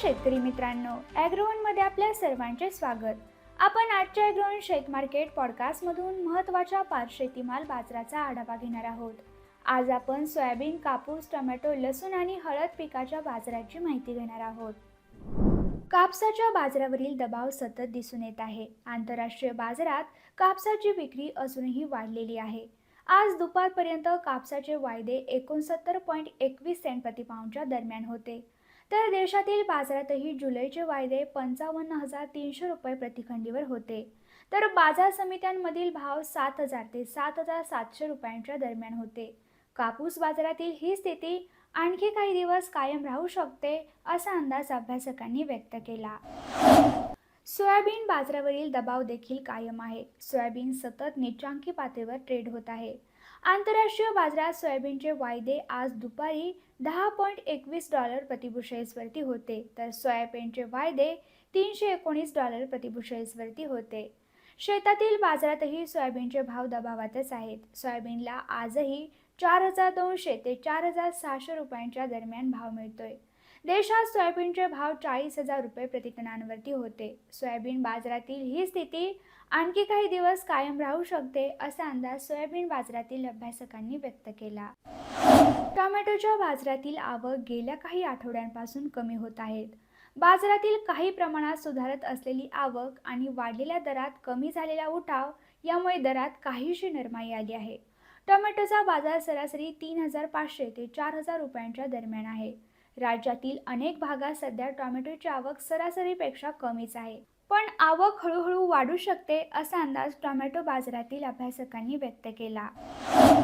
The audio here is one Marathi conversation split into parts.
शेतकरी मित्रांनो ॲग्रोवनमध्ये आपल्या सर्वांचे स्वागत. आपण आजच्या ॲग्रोवन शेत मार्केट पॉडकास्टमधून महत्त्वाच्या पाच शेतीमाल बाजाराचा आढावा घेणार आहोत. आज आपण सोयाबीन कापूस टोमॅटो लसूण आणि हळद पिकाच्या बाजाराची माहिती घेणार आहोत. कापसाच्या बाजारावरील दबाव सतत दिसून येत आहे. आंतरराष्ट्रीय बाजारात कापसाची विक्री अजूनही वाढलेली आहे. आज दुपारपर्यंत कापसाचे वायदे एकोणसत्तर पॉईंट एकवीस सेंट प्रतिपाऊंडच्या दरम्यान होते. तर देशातील बाजारातही जुलैचे वायदे पंचावन्न हजार तीनशे रुपये प्रतिखंडीवर होते. तर बाजार समित्यांमधील भाव सात हजार ते सात हजार सातशे रुपयांच्या दरम्यान होते. कापूस बाजारातील ही स्थिती आणखी काही दिवस कायम राहू शकते असा अंदाज अभ्यासकांनी व्यक्त केला. सोयाबीन बाजारावरील दबाव देखील कायम आहे. सोयाबीन सतत निच्चांकी पातळीवर ट्रेड होत आहे. आंतरराष्ट्रीय बाजारात सोयाबीनचे वायदे आज दुपारी दहा पॉईंट एकवीस डॉलर प्रतिबुशेल्सवरती होते. तर सोयाबीनचे वायदे तीनशे एकोणीस डॉलर प्रतिबुशेल्सवरती होते. शेतातील बाजारातही सोयाबीनचे भाव दबावातच आहेत. सोयाबीनला आजही चार हजार दोनशे ते चार हजार सहाशे रुपयांच्या दरम्यान भाव मिळतोय. देशात सोयाबीनचे भाव चाळीस हजार रुपये प्रतिटनांवरती होते. सोयाबीन बाजारातील ही स्थिती आणखी काही दिवस कायम राहू शकते असा अंदाज सोयाबीन बाजारातील अभ्यासकांनी व्यक्त केला. टोमॅटोच्या बाजारातील आवक गेल्या काही आठवड्यांपासून कमी होत आहेत बाजारातील काही प्रमाणात सुधारत असलेली आवक आणि वाढलेल्या दरात कमी झालेला उठाव यामुळे दरात काहीशी नरमाई आली आहे. टोमॅटोचा बाजार सरासरी तीन हजार पाचशे ते चार हजार रुपयांच्या दरम्यान आहे. राज्यातील अनेक भागात सध्या टोमॅटोची आवक सरासरीपेक्षा कमीच आहे. पण आवक हळूहळू वाढू शकते असा अंदाज टोमॅटो बाजारातील अभ्यासकांनी व्यक्त केला.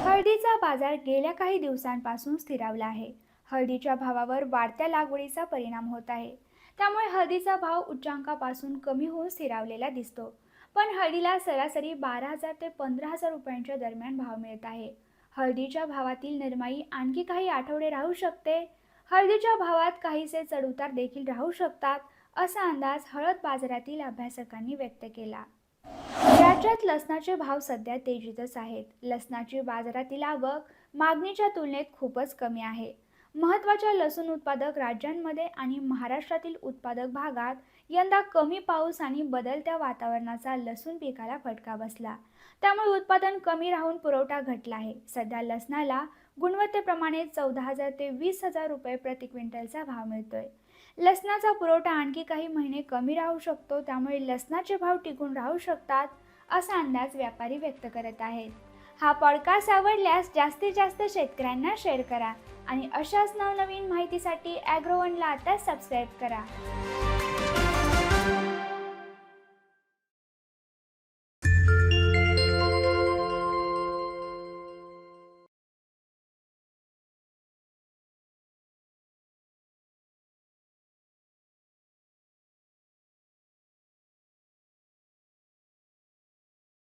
हळदीचा बाजार गेल्या काही दिवसांपासून स्थिरावला आहे. हळदीच्या भावावर वाढत्या लागवडीचा परिणाम होत आहे. त्यामुळे हळदीचा भाव उच्चांकापासून कमी होऊन स्थिरावलेला दिसतो. पण हळदीला सरासरी बारा हजार ते पंधरा हजार रुपयांच्या दरम्यान भाव मिळत आहे. हळदीच्या भावातील नरमाई आणखी काही आठवडे राहू शकते? हळदीच्या भावात काहीसे चढउतार देखील राहू शकतात असा अंदाज हळद बाजारातील अभ्यासकांनी व्यक्त केला. राज्यात लसणाचे भाव सध्या तेजीतच आहेत. लसणाची बाजारातील आवक मागणीच्या तुलनेत खूपच कमी आहे. महत्त्वाच्या लसूण उत्पादक राज्यांमध्ये आणि महाराष्ट्रातील उत्पादक भागात यंदा कमी पाऊस आणि बदलत्या वातावरणाचा लसूण पिकाला फटका बसला. त्यामुळे उत्पादन कमी राहून पुरवठा घटला आहे. सध्या लसणाला गुणवत्तेप्रमाणे चौदा हजार ते वीस हजार रुपये प्रति क्विंटलचा भाव मिळतोय. लसणाचा पुरवठा आणखी काही महिने कमी राहू शकतो त्यामुळे लसणाचे भाव टिकून राहू शकतात असा अंदाज व्यापारी व्यक्त करत आहेत. हा पॉडकास्ट आवडल्यास जास्तीत जास्त शेतकऱ्यांना शेअर करा आणि अशाच नवनवीन माहितीसाठी ॲग्रोवनला आता सबस्क्राईब करा.